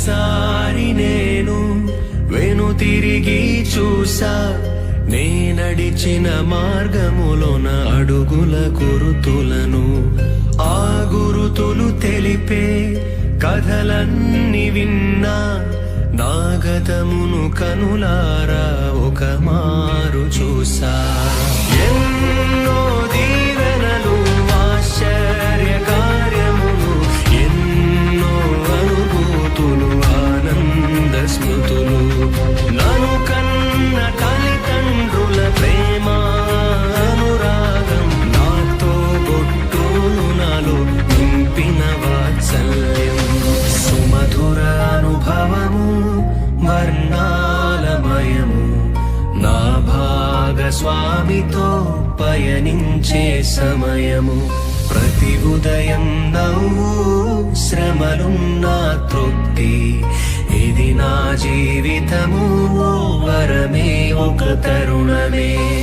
ఒక్కసారి నేను వెను తిరిగి చూసా. నేనడిచిన మార్గములోన అడుగుల గురుతులను ఆ గురుతులు తెలిపే కథలన్నీ విన్నా. నాగతమును కనులారా ఒక మారు వర్ణాలమయము. నా భాగస్వామితో పయనించే సమయము. ప్రతి ఉదయం నవ్వు శ్రమలున్నా తృప్తి. ఇది నా జీవితము వరమే ఒక తరుణమే.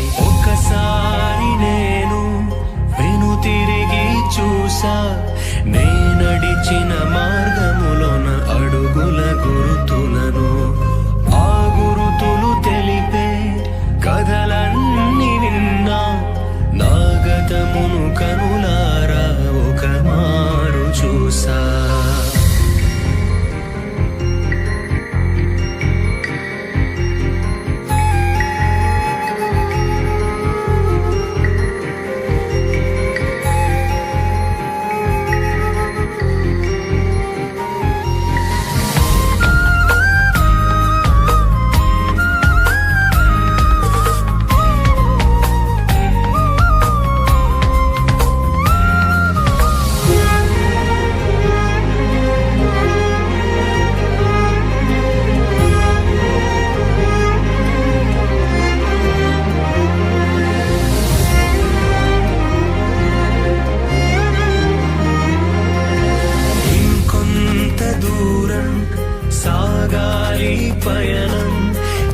సాగాలి పయనం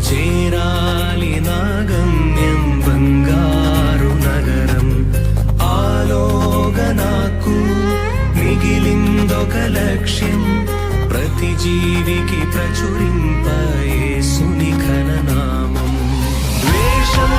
చేరాలి నా గమ్యం బంగారు నగరం. ఆలోగ నాకు మిగిలిందొక లక్ష్యం. ప్రతి జీవికి ప్రచురింప యేసుని ఘననామం. ద్వేషం